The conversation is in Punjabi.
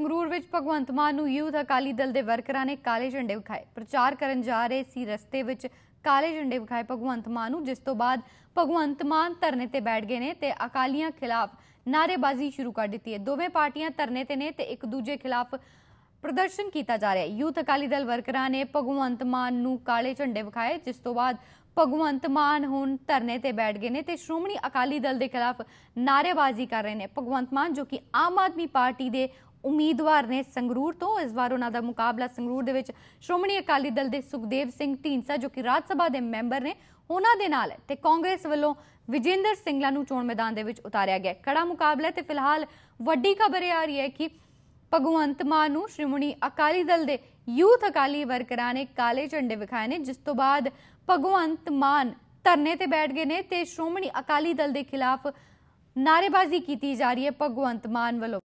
ਸੰਗਰੂਰ ਵਿੱਚ ਭਗਵੰਤ ਮਾਨ ਨੂੰ ਯੂਥ ਅਕਾਲੀ ਦਲ ਦੇ ਵਰਕਰਾਂ ਨੇ ਕਾਲੇ ਝੰਡੇ ਵਿਖਾਏ। ਪ੍ਰਚਾਰ ਕਰਨ ਜਾ ਰਹੇ ਸੀ ਰਸਤੇ ਵਿੱਚ ਕਾਲੇ ਝੰਡੇ ਵਿਖਾਏ ਭਗਵੰਤ ਮਾਨ ਨੂੰ, ਜਿਸ ਤੋਂ ਬਾਅਦ ਭਗਵੰਤ ਮਾਨ ਧਰਨੇ ਤੇ ਬੈਠ ਗਏ ਨੇ ਤੇ ਅਕਾਲੀਆਂ ਖਿਲਾਫ ਨਾਅਰੇਬਾਜ਼ੀ ਸ਼ੁਰੂ ਕਰ ਦਿੱਤੀ ਹੈ। ਦੋਵੇਂ ਪਾਰਟੀਆਂ ਧਰਨੇ ਤੇ ਨੇ ਤੇ ਇੱਕ ਦੂਜੇ ਖਿਲਾਫ ਪ੍ਰਦਰਸ਼ਨ ਕੀਤਾ ਜਾ ਰਿਹਾ ਹੈ। ਯੂਥ ਅਕਾਲੀ ਦਲ ਵਰਕਰਾਂ ਨੇ ਭਗਵੰਤ ਮਾਨ ਨੂੰ ਕਾਲੇ ਝੰਡੇ ਵਿਖਾਏ, ਜਿਸ ਤੋਂ ਬਾਅਦ ਭਗਵੰਤ ਮਾਨ ਹੁਣ ਧਰਨੇ ਤੇ ਬੈਠ ਗਏ ਨੇ ਤੇ ਸ਼੍ਰੋਮਣੀ ਅਕਾਲੀ ਦਲ ਦੇ ਖਿਲਾਫ ਨਾਅਰੇਬਾਜ਼ੀ ਕਰ ਰਹੇ ਨੇ ਭਗਵੰਤ ਮਾਨ, ਜੋ ਕਿ ਆਮ ਆਦਮੀ ਪਾਰਟੀ ਦੇ ਉਮੀਦਵਾਰ ਨੇ ਸੰਗਰੂਰ ਤੋਂ। ਇਸ ਵਾਰ ਉਹਨਾਂ ਦਾ ਮੁਕਾਬਲਾ ਸੰਗਰੂਰ ਦੇ ਵਿੱਚ ਸ਼੍ਰੋਮਣੀ ਅਕਾਲੀ ਦਲ ਦੇ ਸੁਖਦੇਵ ਸਿੰਘ ਢੀਂਡਸਾ, ਜੋ ਕਿ ਰਾਜ ਸਭਾ ਦੇ ਮੈਂਬਰ ਨੇ, ਉਹਨਾਂ ਦੇ ਨਾਲ ਤੇ ਕਾਂਗਰਸ ਵੱਲੋਂ ਵਿਜੇਂਦਰ ਸਿੰਘਲਾ ਨੂੰ ਚੋਣ ਮੈਦਾਨ ਦੇ ਵਿੱਚ ਉਤਾਰਿਆ ਗਿਆ। ਕੜਾ ਮੁਕਾਬਲਾ ਤੇ ਫਿਲਹਾਲ ਵੱਡੀ ਖਬਰ ਇਹ ਆ ਰਹੀ ਹੈ ਕਿ ਭਗਵੰਤ ਮਾਨ ਨੂੰ ਸ਼੍ਰੋਮਣੀ ਅਕਾਲੀ ਦਲ ਦੇ ਯੂਥ ਅਕਾਲੀ ਵਰਕਰਾਂ ਨੇ ਕਾਲੇ ਝੰਡੇ ਵਿਖਾਏ ਨੇ, ਜਿਸ ਤੋਂ ਬਾਅਦ ਭਗਵੰਤ ਮਾਨ ਧਰਨੇ ਤੇ ਬੈਠ ਗਏ ਨੇ ਤੇ ਸ਼੍ਰੋਮਣੀ ਅਕਾਲੀ ਦਲ ਦੇ ਖਿਲਾਫ ਨਾਅਰੇਬਾਜ਼ੀ ਕੀਤੀ ਜਾ ਰਹੀ ਹੈ ਭਗਵੰਤ ਮਾਨ ਵੱਲੋਂ।